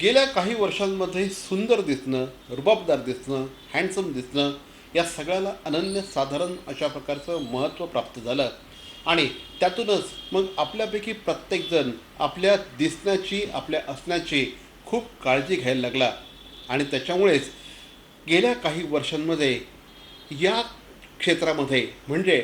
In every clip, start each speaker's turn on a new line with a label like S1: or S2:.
S1: गेल्या काही वर्षांमध्ये सुंदर दिसणं रुबाबदार दिसणं हँडसम दिसणं या सगळ्याला अनन्यसाधारण अशा प्रकारचं महत्त्व प्राप्त झालं. आणि त्यातूनच मग आपल्यापैकी प्रत्येकजण आपल्या दिसण्याची आपल्या असण्याची खूप काळजी घ्यायला लागला. आणि त्याच्यामुळेच गेल्या काही वर्षांमध्ये या क्षेत्रामध्ये म्हणजे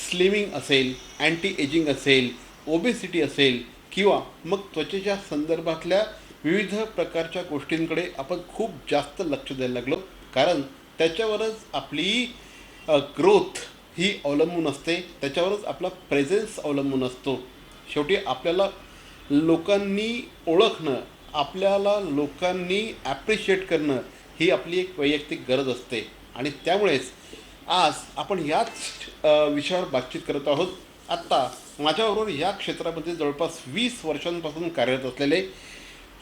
S1: स्लिमिंग असेल अँटी एजिंग असेल ओबेसिटी असेल किंवा मग त्वचेच्या संदर्भातल्या विविध प्रकारच्या गोष्टींकडे आपण खूप जास्त लक्ष द्यायला लागलो. कारण त्याच्यावरच आपली ग्रोथ ही अवलंबून असते. त्याच्यावरच आपला प्रेझेन्स अवलंबून असतो. शेवटी आपल्याला लोकांनी ओळखणं आपल्याला लोकांनी ॲप्रिशिएट करणं ही आपली एक वैयक्तिक गरज असते. आणि त्यामुळेच आज आपण याच विषयावर बातचीत करत आहोत. आत्ता माझ्याबरोबर या क्षेत्रामध्ये जवळपास वीस वर्षांपासून कार्यरत असलेले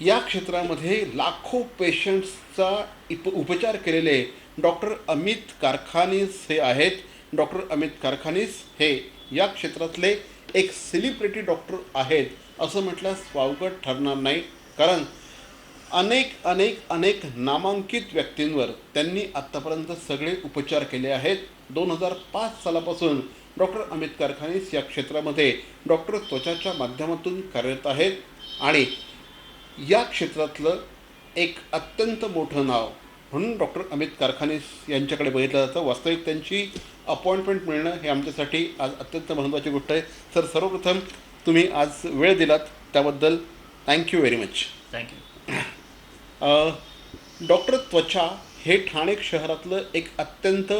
S1: या क्षेत्रामध्ये लाखो पेशंट्सचा इप उपचार केलेले डॉक्टर अमित कारखानीस हे आहेत. डॉक्टर अमित कारखानीस हे या क्षेत्रातले एक सेलिब्रिटी डॉक्टर आहेत असं म्हटल्यास वावगं ठरणार नाही. कारण अनेक अनेक अनेक नामांकित व्यक्तींवर त्यांनी आत्तापर्यंत सगळे उपचार केले आहेत. दोन हजार पाच सालापासून डॉक्टर अमित कारखानीस या क्षेत्रामध्ये डॉक्टर त्वचाच्या माध्यमातून कार्यरत आहेत. आणि या क्षेत्रातलं एक अत्यंत मोठं नाव म्हणून डॉक्टर अमित कारखानीस यांच्याकडे बघितलं जातं. वास्तविक त्यांची अपॉइंटमेंट मिळणं हे आमच्यासाठी आज अत्यंत महत्त्वाची गोष्ट आहे. सर सर्वप्रथम तुम्ही आज वेळ दिलात. त्याबद्दल thank you very
S2: much
S1: thank you doctor त्वचा हे ठाणे शहरातलं एक अत्यंत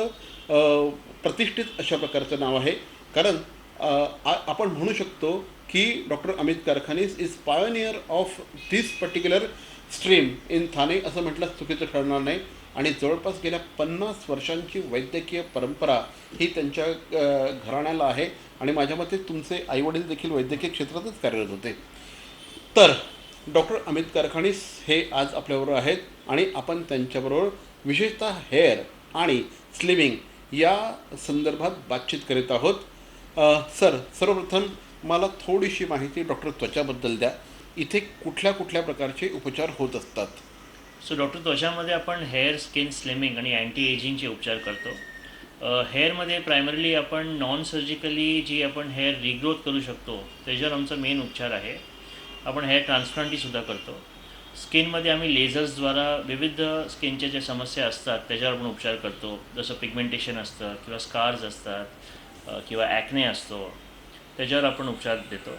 S1: प्रतिष्ठित अशा प्रकारचं नाव आहे. कारण आपण म्हणू शकतो की doctor Amit Karkhanis is pioneer of this particular stream in Thane असं म्हटलं चुकीचं ठरणार नाही. आणि जवळपास गेल्या पन्नास वर्षांची वैद्यकीय परंपरा ही त्यांच्या घराण्याला आहे. आणि माझ्या मते तुमचे आईवडील देखील वैद्यकीय क्षेत्रातच कार्यरत होते. तर डॉक्टर अमित कारखानीस हे आज आपल्याबरोबर आहेत. आणि आपण त्यांच्याबरोबर विशेषतः हेअर आणि स्लिमिंग या संदर्भात बातचीत करीत आहोत. सर सर्वप्रथम मला थोडीशी माहिती डॉक्टर त्वचाबद्दल द्या. इथे कुठल्या कुठल्या प्रकारचे उपचार होत असतात?
S2: सो डॉक्टर त्वचामध्ये आपण हेअर स्किन स्लिमिंग आणि अँटी एजिंगचे उपचार करतो. हेअरमध्ये प्रायमरली आपण नॉन सर्जिकली जी आपण हेअर रिग्रोथ करू शकतो त्याच्यावर आमचा मेन उपचार आहे. आपण हेअर ट्रान्सप्लांटीसुद्धा करतो. स्किनमध्ये आम्ही लेझर्सद्वारा विविध स्किनच्या ज्या समस्या असतात त्याच्यावर आपण उपचार करतो. जसं पिगमेंटेशन असतं किंवा स्कार्स असतात. किंवा ॲक्ने असतो त्याच्यावर आपण उपचार देतो.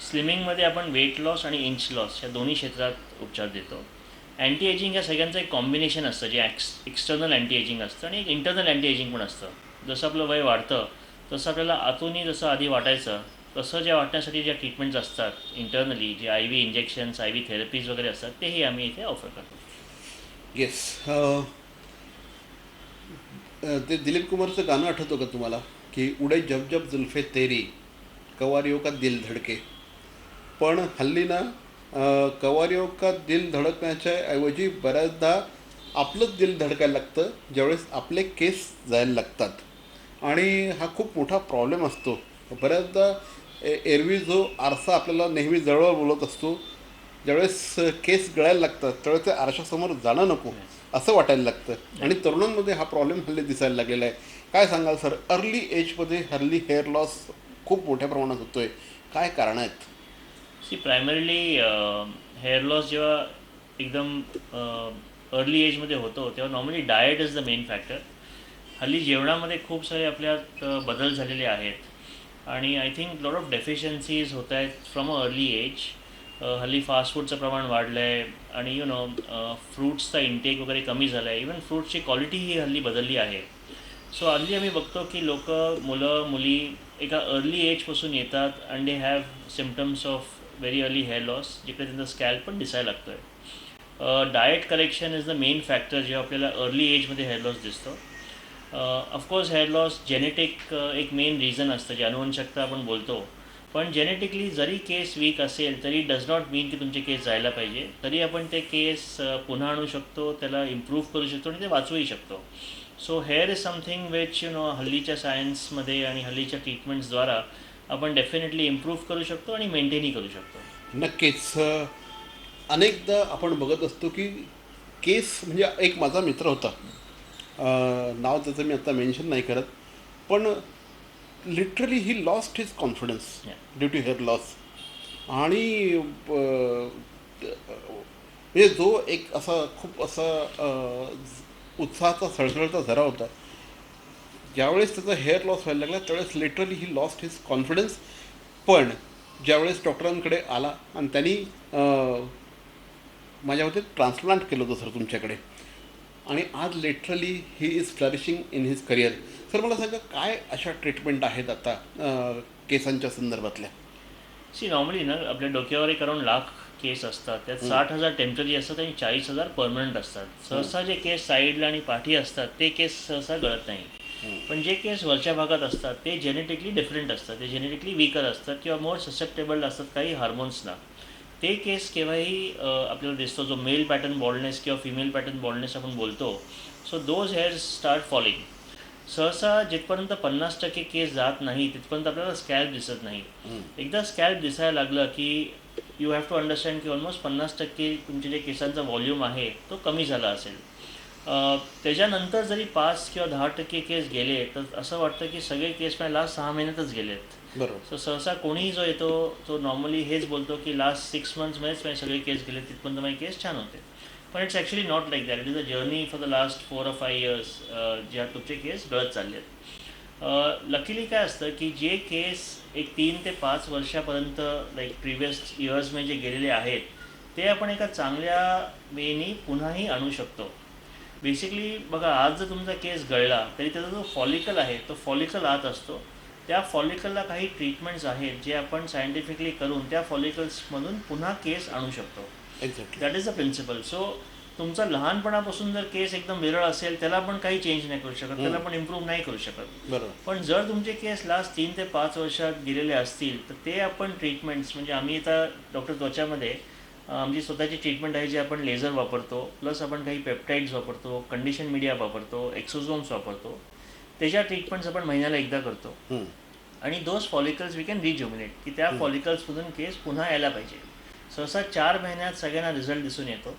S2: स्लिमिंगमध्ये आपण वेट लॉस आणि इंच लॉस या दोन्ही क्षेत्रात उपचार देतो. अँटी एजिंग या सगळ्यांचं एक कॉम्बिनेशन असतं जे ॲक्स एक्सटर्नल अँटी एजिंग असतं आणि एक इंटरनल अँटी एजिंग पण असतं. जसं आपलं वय वाढतं तसं आपल्याला आतूनही जसं आधी वाटायचं तसं ज्या वाटण्यासाठी ज्या ट्रीटमेंट्स असतात इंटरनली जे I V injections I V therapies वगैरे असतात तेही आम्ही इथे ऑफर करतो.
S1: येस ते दिलीप कुमारचं गाणं आठवतो का तुम्हाला? की उडे जब जब जुल्फे तेरी कवारियों का दिल धडके. पण हल्ली ना कवारियों का दिल धडकण्याच्या ऐवजी बऱ्याचदा आपलंच दिल धडकायला लागतं ज्यावेळेस आपले केस जायला लागतात. आणि हा खूप मोठा प्रॉब्लेम असतो. बऱ्याचदा एरवी जो आरसा आपल्याला नेहमी जवळ बोलत असतो ज्यावेळेस केस गळायला लागतात त्यावेळेस ते आरशासमोर जाणं नको असं वाटायला लागतं. आणि तरुणांमध्ये हा प्रॉब्लेम हल्ली दिसायला लागलेला आहे. काय सांगाल सर? अर्ली एजमध्ये हल्ली हेअर लॉस खूप मोठ्या प्रमाणात होतो आहे काय कारण आहेत?
S2: सी प्रायमरीली हेअर लॉस जेव्हा एकदम अर्ली एजमध्ये होतो तेव्हा normally diet is the main factor हल्ली जेवणामध्ये खूप सारे आपल्यात बदल झालेले आहेत. आणि I think lot of deficiencies होत आहेत फ्रॉम अ अर्ली एज हल्ली फास्ट फूडचं प्रमाण वाढलं आहे आणि यु नो फ्रूट्सचा इंटेक वगैरे कमी झाला आहे इवन फ्रूट्सची क्वालिटी ही हल्ली बदलली आहे. सो हल्ली आम्ही बघतो की लोक मुलं मुली एका अर्ली एजपासून येतात and they have symptoms of very early hair loss जिकडे त्यांचा स्कॅल्प पण दिसायला लागतो आहे diet correction is the main factor जेव्हा आपल्याला अर्ली एजमध्ये हेअर लॉस दिसतो. Of course hair loss genetic एक मेन रिझन असतं जे अनुवंशकता आपण बोलतो. पण जेनेटिकली जरी केस वीक असेल तरी डज नॉट मीन की तुमचे केस जायला पाहिजे. तरी आपण ते केस पुन्हा आणू शकतो त्याला इम्प्रूव्ह करू शकतो आणि ते वाचवूही शकतो. So hair is something which you know हल्लीच्या सायन्समध्ये आणि हल्लीच्या ट्रीटमेंट्सद्वारा आपण डेफिनेटली इम्प्रूव्ह करू शकतो आणि मेंटेनही करू शकतो
S1: नक्कीच अनेकदा आपण बघत असतो की केस म्हणजे एक माझा मित्र होता. नाव त्याचं मी आता मेन्शन नाही करत पण literally he lost his
S2: confidence.
S1: Due to hair loss आणि म्हणजे जो एक असा खूप असा उत्साहाचा सळसळता झरा होता ज्यावेळेस त्याचा हेअर लॉस व्हायला लागला त्यावेळेस literally he lost his confidence पण ज्यावेळेस डॉक्टरांकडे आला आणि त्यांनी माझ्यामध्ये माझ्या ट्रान्सप्लांट केलं होतं सर तुमच्याकडे. आणि आज literally he is flourishing in his career sir मला सांगा काय अशा ट्रीटमेंट आहेत आता केसांच्या संदर्भातल्या?
S2: सी नॉर्मली ना आपल्या डोक्यावर एक अराउंड लाख केस असतात. त्यात साठ हजार टेंपररी असतात आणि चाळीस हजार परमनंट असतात. सहसा जे केस साईडला आणि पाठी असतात ते केस सहसा गळत नाही. पण जे केस वरच्या भागात असतात ते जेनेटिकली डिफरंट असतात. ते जेनेटिकली वीकर असतात किंवा मोर ससेप्टेबल असतात काही हार्मोन्सना ते केस केव्हाही आपल्याला दिसतो जो मेल पॅटर्न बॉल्डनेस किंवा फिमेल पॅटर्न बॉल्डनेस आपण बोलतो so those hairs start falling सहसा जिथपर्यंत पन्नास टक्के केस जात नाही तिथपर्यंत आपल्याला स्कॅल्प दिसत नाही. एकदा स्कॅल्प दिसायला लागलं की यू हॅव टू अंडरस्टँड की ऑलमोस्ट पन्नास टक्के तुमचे जे केसांचा व्हॉल्यूम आहे तो कमी झाला असेल. त्याच्यानंतर जरी पाच किंवा दहा टक्के केस गेले तर असं वाटतं की सगळे केस माझ्या लास्ट सहा महिन्यातच गेलेत.
S1: बरोबर.
S2: सो सहसा कोणीही जो येतो तो नॉर्मली हेच बोलतो की लास्ट सिक्स मंथ्समध्येच माझे सगळे केस गेले तिथपर्यंत माझे केस छान होते. पण it's actually not like that it is a journey for the last four or five years ज्या तुमचे केस गळत चालले आहेत लकीली काय असतं की जे केस एक तीन ते पाच वर्षापर्यंत लाईक प्रिव्हियस इयर्समध्ये जे गेलेले आहेत ते आपण एका चांगल्या वेनी पुन्हाही आणू शकतो. बेसिकली बघा आज जर तुमचा केस गळला तरी त्याचा जो फॉलिकल आहे तो फॉलिकल आत असतो. त्या फॉलिकलला काही ट्रीटमेंट्स आहेत जे आपण सायंटिफिकली करून त्या फॉलिकल्समधून पुन्हा केस आणू शकतो.
S1: Exactly
S2: that is the principle so तुमचा लहानपणापासून जर केस एकदम विरळ असेल त्याला पण काही चेंज नाही करू शकत त्याला पण इम्प्रूव्ह नाही करू शकत. पण जर तुमचे केस लास्ट तीन ते पाच वर्षात गेलेले असतील तर ते आपण ट्रीटमेंट्स म्हणजे आम्ही आता डॉक्टर त्वचामध्ये आमची स्वतःची ट्रीटमेंट आहे जी आपण लेझर वापरतो प्लस आपण काही पेप्टाईड्स वापरतो कंडिशन मीडिया वापरतो एक्सोझोम्स वापरतो त्याच्या ट्रीटमेंट्स आपण महिन्याला एकदा करतो. आणि those follicles we can rejuvenate की त्या फॉलिकल्समधून केस पुन्हा यायला पाहिजे. सहसा चार महिन्यात सगळ्यांना रिझल्ट दिसून येतो.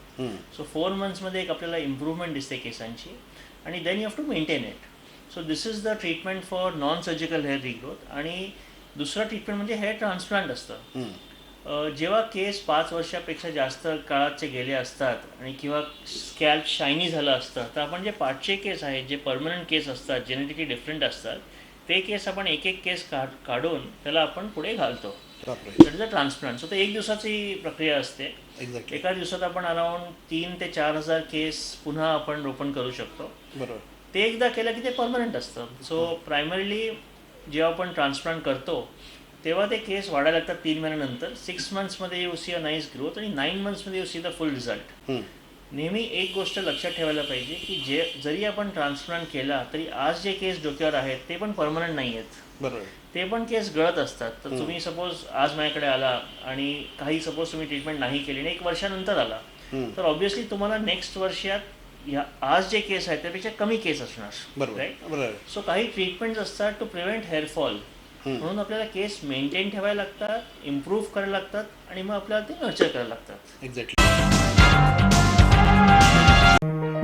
S2: सो फोर मंथ्समध्ये एक आपल्याला इम्प्रूव्हमेंट दिसते केसांची आणि then you have to maintain it so this is the treatment for non surgical hair regrowth आणि दुसरं ट्रीटमेंट म्हणजे हेअर ट्रान्सप्लांट असतं. जेव्हा केस पाच वर्षापेक्षा जास्त काळाचे गेले असतात आणि किंवा स्कॅल्प शायनी झालं असतं तर आपण जे पाचशे केस आहेत जे परमनंट केस असतात जेनेटिकली डिफरंट असतात ते केस आपण एक एक केस काढ काढून त्याला आपण पुढे घालतो. That is a transplant so ते एक दिवसाची प्रक्रिया असते.
S1: एक्झॅक्टली
S2: एका दिवसात आपण अराउंड तीन ते चार हजार केस पुन्हा आपण रोपण करू शकतो.
S1: बरोबर.
S2: ते एकदा केलं की ते परमनंट असतं. सो प्रायमरीली जेव्हा आपण ट्रान्सप्लांट करतो तेव्हा ते केस वाढायला लागतात तीन महिन्यानंतर. Six मंथ्समध्ये you see a nice growth आणि nine मंथ्समध्ये you see the full
S1: result.
S2: नेहमी एक गोष्ट लक्षात ठेवायला पाहिजे की जे जरी आपण ट्रान्सप्लांट केला तरी आज जे केस डोक्यावर आहेत ते पण परमनंट नाही आहेत
S1: बरोबर.
S2: ते पण केस गळत असतात. तर तुम्ही सपोज आज माझ्याकडे आला आणि काही सपोज तुम्ही ट्रीटमेंट नाही केली आणि एक वर्षानंतर आला. तर ऑब्व्हियसली तुम्हाला नेक्स्ट वर्षात ह्या आज जे केस आहेत त्यापेक्षा कमी केस असणार.
S1: बरोबर.
S2: राईट
S1: बरोबर.
S2: सो काही ट्रीटमेंट्स असतात टू प्रिव्हेंट हेअरफॉल. म्हणून आपल्याला केस मेंटेन ठेवायला लागतात इम्प्रूव्ह करायला लागतात आणि मग आपल्याला ते नर्चर करायला लागतात.
S1: एक्झॅक्टली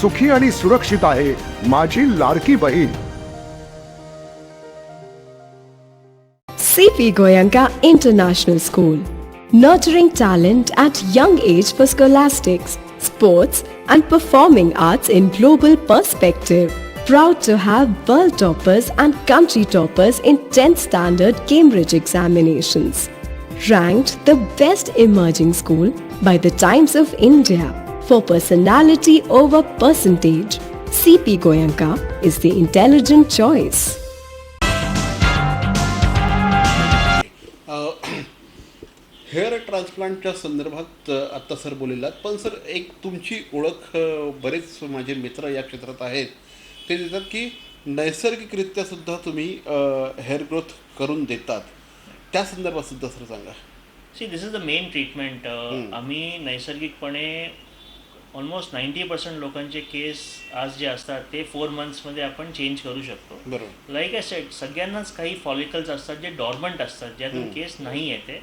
S3: सुखी आणि सुरक्षित आहे माझी लाडकी बहीण
S4: CP Goyanka International School. Nurturing talent at young age for scholastics, sports, and performing arts in global perspective. Proud to have world toppers and country toppers in 10th standard Cambridge examinations. Ranked the best emerging school by the Times of India For personality over percentage. CP Goyanka is the intelligent choice.
S1: Hair ट्रान्सप्लांटच्या संदर्भात अ, आत्ता sir बोललेलात. पण sir एक तुमची ओळख अ, बरेच माझे मित्र या क्षेत्रात आहेत. ते देतात की नैसर्गिकरित्या सुद्धा तुम्ही हेअर ग्रोथ करून देतात. त्या संदर्भात सुद्धा सर सांगा.
S2: See this is the main treatment आम्ही नैसर्गिकपणे ऑलमोस्ट नाईन्टी पर्सेंट लोकांचे केस आज जे असतात ते फोर मंथ्समध्ये आपण चेंज करू शकतो.
S1: बरोबर.
S2: लाईक आय सेट सगळ्यांनाच काही फॉलिकल्स असतात जे डॉर्मंट असतात ज्यातून केस नाही येते.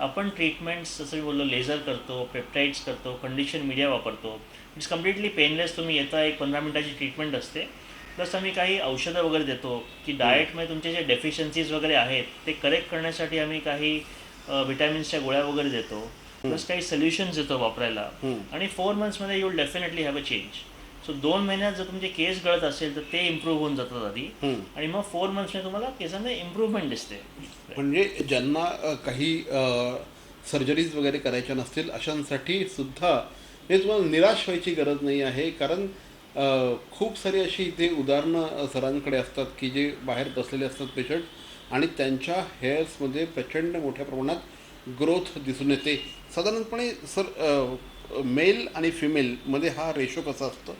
S2: आपण ट्रीटमेंट्स जसं मी बोललो लेझर करतो पेप्टाईड्स करतो कंडिशन मीडिया वापरतो. इट्स कम्प्लिटली पेनलेस तुम्ही येता एक पंधरा मिनिटाची ट्रीटमेंट असते. प्लस आम्ही काही औषधं वगैरे देतो की डाएटमध्ये तुमचे जे डेफिशियन्सीज वगैरे आहेत ते करेक्ट करण्यासाठी आम्ही काही विटॅमिन्सच्या गोळ्या वगैरे देतो. प्लस काही सोल्युशन्स देतो वापरायला. आणि four मंथ्समध्ये you will definitely have a change so दोन महिन्यात जर तुमचे केस गळत असेल तर ते इम्प्रूव्ह होऊन जातात आधी. आणि मग फोर मंथ्समध्ये तुम्हाला केसांमध्ये इम्प्रूव्हमेंट दिसते.
S1: म्हणजे ज्यांना काही सर्जरीज वगैरे करायच्या नसतील अशांसाठी सुद्धा हे तुम्हाला निराश व्हायची गरज नाही आहे. कारण खूप सारी अशी इथे उदाहरणं सरांकडे असतात की जे बाहेर बसलेले असतात पेशंट आणि त्यांच्या हेअर्समध्ये प्रचंड मोठ्या प्रमाणात ग्रोथ दिसून येते. साधारणपणे सर मेल आणि फिमेलमध्ये हा रेशो कसा असतो?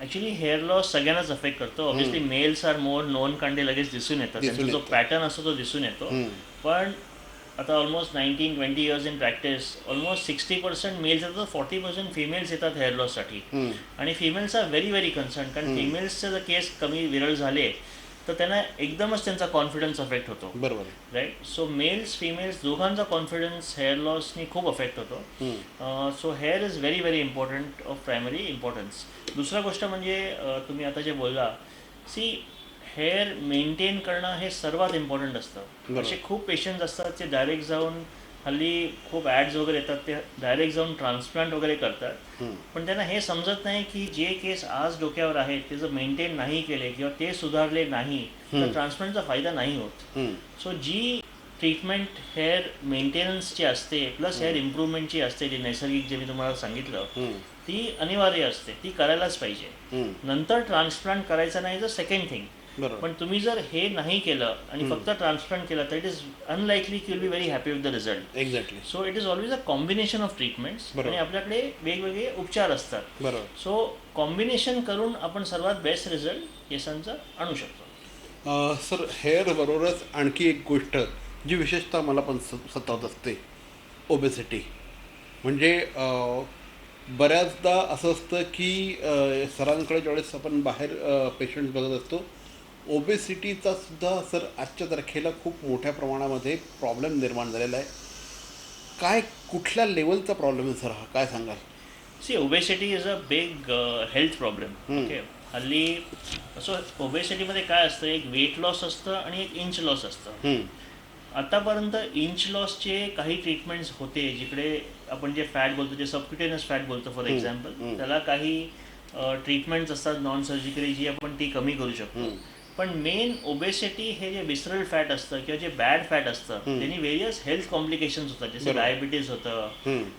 S2: ॲक्च्युली हेअर लॉस सगळ्यांनाच अफेक्ट करतो. Obviously males are more known कांडे लगेच दिसून येतात. त्यांचा जो. पॅटर्न असतो तो दिसून येतो. पण आता almost nineteen twenty years in practice almost sixty percent males येतात फॉर्टी पर्सेंट फिमेल्स येतात हेअर लॉससाठी आणि females are very very concern कारण फिमेल्सचे जर केस कमी विरळ झाले तर त्यांना एकदमच त्यांचा कॉन्फिडन्स अफेक्ट होतो.
S1: बरोबर.
S2: राईट सो मेल्स फिमेल्स दोघांचा कॉन्फिडन्स हेअर लॉसनी खूप अफेक्ट होतो. So hair is very very important of primary importance दुसरा गोष्ट म्हणजे तुम्ही आता जे बोलला सी हेअर मेंटेन करणं हे सर्वात इम्पॉर्टंट असतं.
S1: बरोबर.
S2: असे खूप पेशंट्स असतात ते डायरेक्ट जाऊन हल्ली खूप ॲड्स वगैरे येतात ते डायरेक्ट जाऊन ट्रान्सप्लांट वगैरे करतात. पण त्यांना हे समजत नाही की जे केस आज डोक्यावर आहेत ते जर मेंटेन नाही केले किंवा ते सुधारले नाही तर ट्रान्सप्लांटचा फायदा नाही होत. सो जी ट्रीटमेंट हेअर मेंटेनन्सची असते प्लस हेअर इम्प्रूव्हमेंटची असते जी नैसर्गिक जे मी तुम्हाला सांगितलं ती अनिवार्य असते ती करायलाच पाहिजे. नंतर ट्रान्सप्लांट करायचं नाही तर सेकंड थिंग पण तुम्ही जर हे नाही केलं आणि फक्त ट्रान्सप्लांट केलं तर इट इज अनलाइकली की will be very happy with the
S1: result
S2: exactly so it is always a combination of
S1: treatments.
S2: आणि आपल्याकडे वेगवेगळे उपचार असतात.
S1: बरोबर.
S2: सो कॉम्बिनेशन करून आपण सर्वात बेस्ट रिझल्ट केसांचा आणू शकतो.
S1: सर हेअर बरोबरच आणखी एक गोष्ट जी विशेषतः मला पण सतावत असते ओबेसिटी म्हणजे बऱ्याचदा असं असतं की सरांकडे ज्यावेळेस आपण बाहेर पेशंट बघत असतो ओबेसिटीचा सुद्धा सर आजच्या तारखेला खूप मोठ्या प्रमाणामध्ये प्रॉब्लेम निर्माण झालेला आहे. काय कुठल्या लेवलचा प्रॉब्लेम आहे सर हा? काय सांगाल?
S2: See obesity is a big health problem okay हल्ली असं ओबेसिटीमध्ये काय असतं एक वेट लॉस असतं आणि एक इंच लॉस असतं. आतापर्यंत इंच लॉसचे काही ट्रीटमेंट्स होते जिकडे आपण जे फॅट बोलतो जे सबक्युटेनस फॅट बोलतो फॉर एक्झाम्पल त्याला काही ट्रीटमेंट्स असतात नॉन सर्जिकली जी आपण ती कमी करू शकतो. पण मेन ओबेसिटी हे जे विसरल फॅट असतं किंवा जे बॅड फॅट असतं त्यांनी व्हेरियस हेल्थ कॉम्प्लिकेशन्स होतात. जसे. डायबिटीज होतं.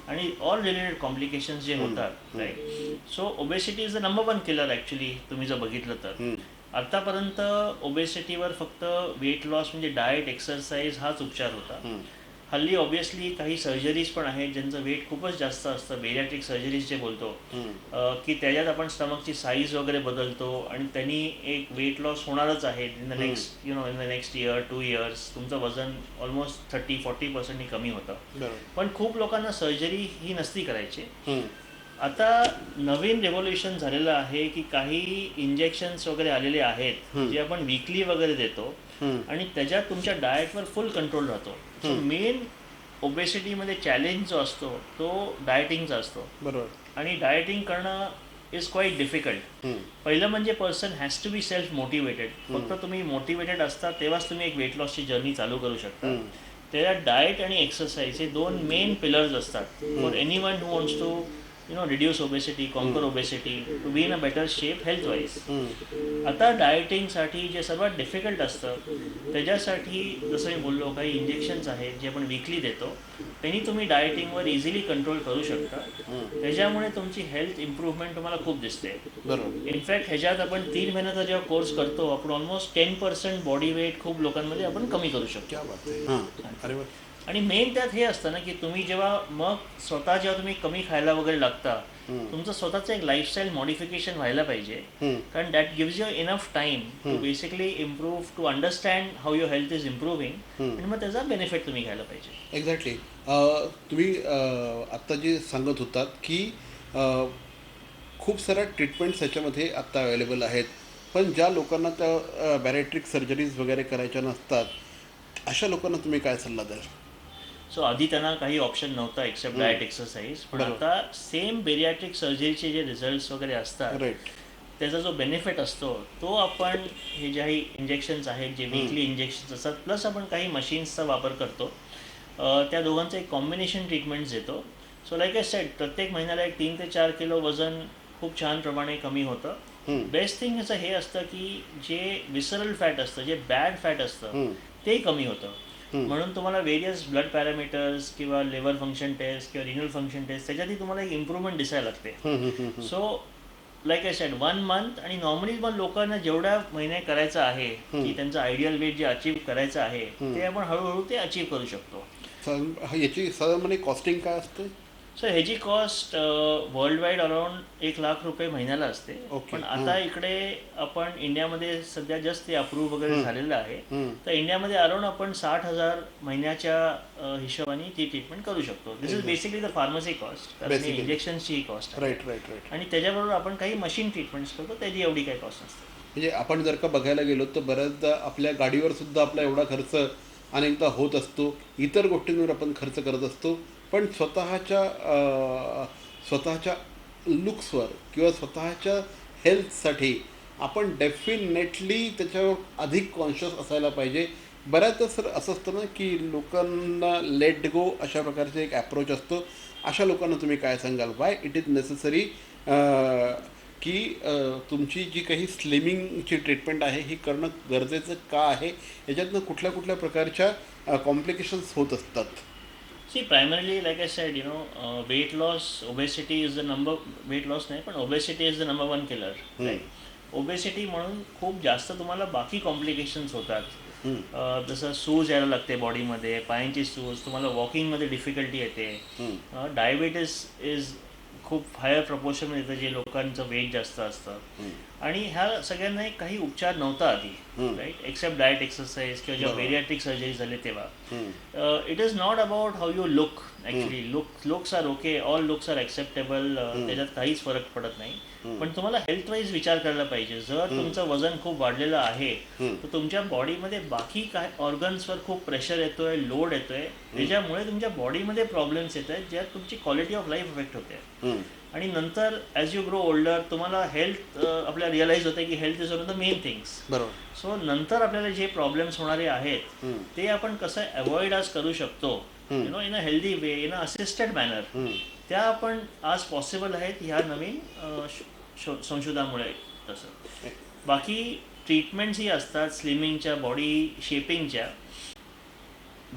S2: आणि ऑल रिलेटेड कॉम्प्लिकेशन्स जे होतात right so obesity is the number one killer actually तुम्ही जर बघितलं तर. आतापर्यंत ओबेसिटीवर फक्त वेट लॉस म्हणजे डाएट एक्सरसाइज हाच उपचार होता. हल्ली ऑब्विसली काही सर्जरीज पण आहेत ज्यांचं वेट खूपच जास्त असतं. बेरियाट्रिक सर्जरीज जे बोलतो. की त्याच्यात आपण स्टमकची साईज वगैरे बदलतो आणि त्यांनी एक वेट लॉस होणारच आहे in the next you know in the next year two years तुमचं वजन ऑलमोस्ट थर्टी फॉर्टी पर्सेंटनी कमी होतं. पण खूप लोकांना सर्जरी ही नसती करायची. आता नवीन रेव्होल्युशन झालेलं आहे की काही इंजेक्शन्स वगैरे आलेले आहेत जे आपण वीकली वगैरे देतो आणि त्याच्यात तुमच्या डाएटवर फुल कंट्रोल राहतो. सो मेन ओबेसिटीमध्ये चॅलेंज जो असतो तो डायटिंगचा असतो.
S1: बरोबर.
S2: आणि डायटिंग करणं इज क्वाईट डिफिकल्ट. पहिलं म्हणजे person has to be self motivated फक्त तुम्ही मोटिवेटेड असता तेव्हाच तुम्ही एक वेट लॉसची जर्नी चालू करू शकता. त्याच्यात डाएट आणि एक्सरसाइज हे दोन मेन पिलर्स असतात. For any one who wants to you know reduce obesity conquer obesity to be in a better shape health wise आता डायटिंगसाठी जे सर्वात डिफिकल्ट असतं त्याच्यासाठी जसं मी बोललो काही इंजेक्शन्स आहेत जे आपण विकली देतो त्यांनी तुम्ही डायटिंगवर इझिली कंट्रोल करू शकता. त्याच्यामुळे तुमची हेल्थ इम्प्रूव्हमेंट तुम्हाला खूप दिसते. इनफॅक्ट ह्याच्यात आपण तीन महिन्याचा जेव्हा कोर्स करतो आपण almost ten percent body weight खूप लोकांमध्ये आपण कमी करू शकतो. आणि मेन त्यात हे असतं ना की तुम्ही जेव्हा मग स्वतः जेव्हा तुम्ही कमी खायला वगैरे लागता तुमचं स्वतःचं एक लाईफस्टाईल मॉडिफिकेशन व्हायला पाहिजे. कारण that gives you enough time to basically improve to understand how your health is improving आणि मग त्याचा बेनिफिट तुम्ही घ्यायला पाहिजे.
S1: एक्झॅक्टली तुम्ही आत्ता जे सांगत होतात की खूप साऱ्या ट्रीटमेंट्स ह्याच्यामध्ये आत्ता अवेलेबल आहेत. पण ज्या लोकांना त्या बॅरेट्रिक सर्जरीज वगैरे करायच्या नसतात अशा लोकांना तुम्ही काय सल्ला द्याल?
S2: सो आधी त्यांना काही ऑप्शन नव्हता एक्सेप्ट डायट एक्सरसाइज पण आता सेम बेरियाट्रिक सर्जरीचे जे रिझल्ट वगैरे असतात त्याचा जो बेनिफिट असतो तो आपण हे जे काही इंजेक्शन्स आहेत जे वीकली इंजेक्शन्स असतात प्लस आपण काही मशीन्सचा वापर करतो त्या दोघांचं एक कॉम्बिनेशन ट्रीटमेंट्स देतो. सो लाईक आय सेट प्रत्येक महिन्याला एक तीन ते चार किलो वजन खूप छान प्रमाणे कमी होतं. बेस्ट थिंग ह्याचं हे असतं की जे विसरल फॅट असतं जे बॅड फॅट असतं ते कमी होतं. म्हणून तुम्हाला वेरियस ब्लड पॅरामीटर्स किंवा लिव्हर फंक्शन टेस्ट किंवा रिनल फंक्शन टेस्ट त्याच्यातही तुम्हाला एक इम्प्रूव्हमेंट दिसायला लागते. So like I said one month आणि नॉर्मली पण लोकांना जेवढ्या महिने करायचं आहे की त्यांचं आयडियल वेट जे अचीव करायचं आहे ते आपण हळूहळू ते अचीव करू शकतो.
S1: याची साधारणपणे कॉस्टिंग काय असते?
S2: सो ह्याची कॉस्ट वर्ल्ड वाईड अराउंड एक लाख रुपये महिन्याला असते. पण आता इकडे आपण इंडियामध्ये सध्या जस्ट ते अप्रूव्ह वगैरे झालेलं आहे. तर इंडियामध्ये अराउंड आपण साठ हजार महिन्याच्या हिशोबाने ती ट्रीटमेंट करू शकतो. This is basically the pharmacy
S1: cost.
S2: इंजेक्शनची ही कॉस्ट
S1: राईट राईट राईट
S2: आणि त्याच्याबरोबर आपण काही मशीन ट्रीटमेंट्स करतो त्याची एवढी काही कॉस्ट नसते.
S1: म्हणजे आपण जर का बघायला गेलो तर बऱ्याचदा आपल्या गाडीवर सुद्धा आपला एवढा खर्च अनेकदा होत असतो. इतर गोष्टींवर आपण खर्च करत असतो. पण स्वतःच्या स्वतःच्या लुक्सवर किंवा स्वतःच्या हेल्थसाठी आपण डेफिनेटली त्याच्यावर अधिक कॉन्शियस असायला पाहिजे. बऱ्याचदा सर असं असतं ना की लोकांना लेट गो अशा प्रकारचे एक ॲप्रोच असतो. अशा लोकांना तुम्ही काय सांगाल? वाय इट इज नेसेसरी की तुमची जी काही स्लिमिंगची ट्रीटमेंट आहे ही करणं गरजेचं का आहे? याच्यातनं कुठल्या कुठल्या प्रकारच्या कॉम्प्लिकेशन्स होत असतात.
S2: See primarily like I said you know weight loss obesity is the number weight loss नाही पण obesity is the number one killer obesity म्हणून खूप जास्त तुम्हाला बाकी कॉम्प्लिकेशन्स होतात. अ, जसं सूज यायला लागते बॉडीमध्ये पायांची सूज तुम्हाला वॉकिंगमध्ये डिफिकल्टी येते. डायबिटीस इज खूप हायर प्रपोर्शन येतं जे लोकांचं वेट जास्त असतं. आणि ह्या सगळ्यांना एक काही उपचार नव्हता आधी राईट एक्सेप्ट डाएट एक्सरसाइज किंवा जेव्हा बेरियाट्रिक सर्जरी झाले तेव्हा. It is not about how you look actually look looks are okay all looks are acceptable त्याच्यात काहीच फरक पडत नाही. पण तुम्हाला हेल्थ वाईज विचार करायला पाहिजे. जर तुमचं वजन खूप वाढलेलं आहे तर तुमच्या बॉडीमध्ये बाकी काय ऑर्गन्सवर खूप प्रेशर येतोय लोड येतोय. त्याच्यामुळे तुमच्या बॉडीमध्ये प्रॉब्लेम्स येत आहेत ज्यात तुमची क्वालिटी ऑफ लाईफ इफेक्ट होते. आणि नंतर ॲज यू ग्रो ओल्डर तुम्हाला हेल्थ आपल्याला रिअलाइज होते की health is one of the main things
S1: बरोबर.
S2: सो नंतर आपल्याला जे प्रॉब्लेम्स होणारे आहेत ते आपण कसं अवॉइड आज करू शकतो? You know in a healthy way in a assisted manner त्या आपण आज पॉसिबल आहेत ह्या नवीन संशोधनामुळे तसं. बाकी ट्रीटमेंट्स ही असतात स्लिमिंगच्या बॉडी शेपिंगच्या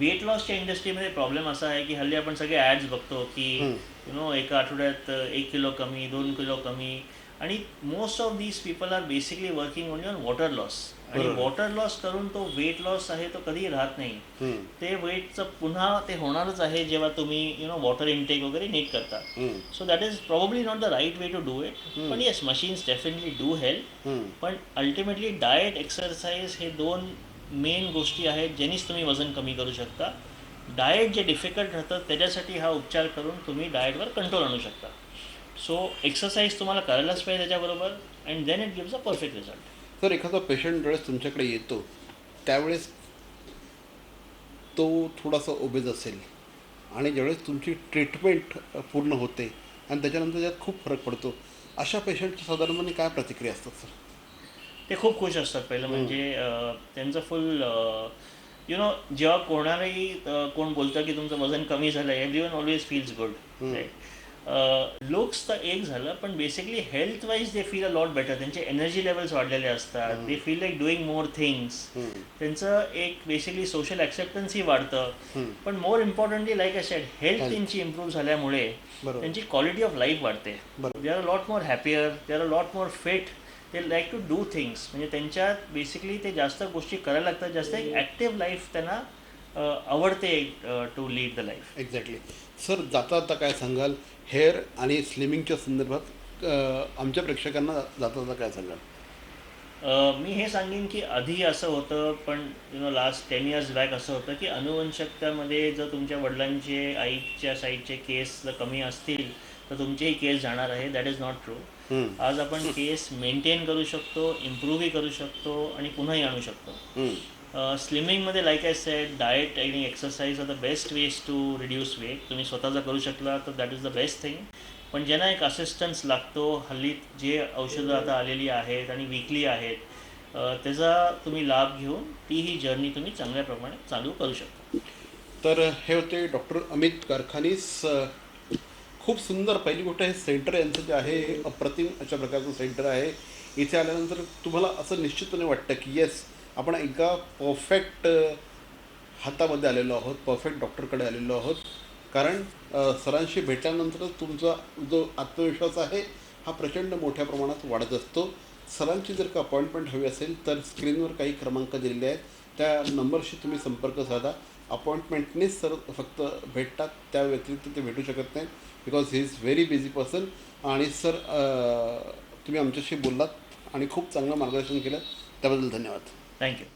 S2: वेट लॉसच्या इंडस्ट्रीमध्ये प्रॉब्लेम असा आहे की हल्ली आपण सगळे ॲड्स बघतो की यु नो एका आठवड्यात एक किलो कमी दोन किलो कमी. आणि most of these people are basically working only on water loss आणि वॉटर लॉस करून तो वेट लॉस आहे तो कधीही राहत नाही. ते वेटचं पुन्हा ते होणारच आहे जेव्हा तुम्ही यु नो वॉटर इनटेक वगैरे नीट करता. So that is probably not the right way to do it पण yes machines definitely do help पण अल्टिमेटली डाएट एक्सरसाइज हे दोन मेन गोष्टी आहेत ज्यांनीच तुम्ही वजन कमी करू शकता. डाएट जे डिफिकल्ट राहतं त्याच्यासाठी हा उपचार करून तुम्ही डाएटवर कंट्रोल आणू शकता. सो एक्सरसाइज तुम्हाला करायलाच पाहिजे त्याच्याबरोबर and then it gives a perfect result
S1: sir एखादा पेशंट ज्यावेळेस तुमच्याकडे येतो त्यावेळेस तो थोडासा ओबेज असेल. आणि ज्यावेळेस तुमची ट्रीटमेंट पूर्ण होते आणि त्याच्यानंतर त्यात खूप फरक पडतो. अशा पेशंटच्या साधारणपणे काय प्रतिक्रिया असतात सर?
S2: ते खूप खुश असतात पहिलं म्हणजे त्यांचं फुल यु नो जेव्हा कोणालाही कोण बोलतं की तुमचं वजन कमी झालं every one always feels good looks तर एक झालं पण basically health wise they feel a lot better त्यांचे एनर्जी लेवल्स वाढलेले असतात. They feel like doing more things त्यांचं एक बेसिकली सोशल ॲक्सेप्टन्सही वाढतं. पण more importantly like I said health त्यांची इम्प्रूव्ह झाल्यामुळे. त्यांची क्वालिटी ऑफ लाईफ वाढते. They are lot more happier they are lot more fit they like to do things म्हणजे त्यांच्यात बेसिकली ते जास्त गोष्टी करायला लागतात. जास्त एक ॲक्टिव्ह लाईफ त्यांना आवडते to lead the life
S1: exactly sir जाता जाता काय सांगाल? हेअर आणि स्लिमिंगच्या संदर्भात आमच्या प्रेक्षकांना जाता जाता काय सांगाल?
S2: मी हे सांगेन की आधी असं होतं पण you know last ten years back असं होतं की अनुवंशकतामध्ये जर तुमच्या वडिलांचे आईच्या साईडचे केस जर कमी असतील तर तुमचेही केस जाणार आहे. That is not
S1: true.
S2: आज आपण केस मेंटेन करू शकतो इम्प्रूव्हही करू शकतो आणि पुन्हाही आणू शकतो. स्लिमिंगमध्ये लाईक आय सेड डाएट आणि exercise are the best ways to reduce weight तुम्ही स्वतःचा करू शकला तर that is the best thing पण ज्यांना एक असिस्टन्स लागतो हल्ली जे औषधं आता आलेली आहेत आणि विकली आहेत त्याचा तुम्ही लाभ घेऊन ती ही जर्नी तुम्ही चांगल्या प्रमाणे चालू करू शकता.
S1: तर हे होते डॉक्टर अमित कारखानीस खूप सुंदर. पहिली गोष्ट हे सेंटर यांचं जे आहे अप्रतिम अशा प्रकारचं सेंटर आहे. इथे आल्यानंतर तुम्हाला असं निश्चितपणे वाटतं की येस आपण एका परफेक्ट हातामध्ये आलेलो आहोत परफेक्ट डॉक्टरकडे आलेलो आहोत. कारण सरांशी भेटल्यानंतरच तुमचा जो आत्मविश्वास आहे हा प्रचंड मोठ्या प्रमाणात वाढत असतो. सरांची जर का अपॉइंटमेंट हवी असेल तर स्क्रीनवर काही क्रमांक दिलेले आहेत. त्या नंबरशी तुम्ही संपर्क साधा. अपॉइंटमेंटनेच सर फक्त भेटतात त्या व्यतिरिक्त ते भेटू शकत नाहीत. Because he is very busy person आणि सर तुम्ही आमच्याशी बोललात आणि खूप चांगलं मार्गदर्शन केलं. त्याबद्दल धन्यवाद.
S2: थँक्यू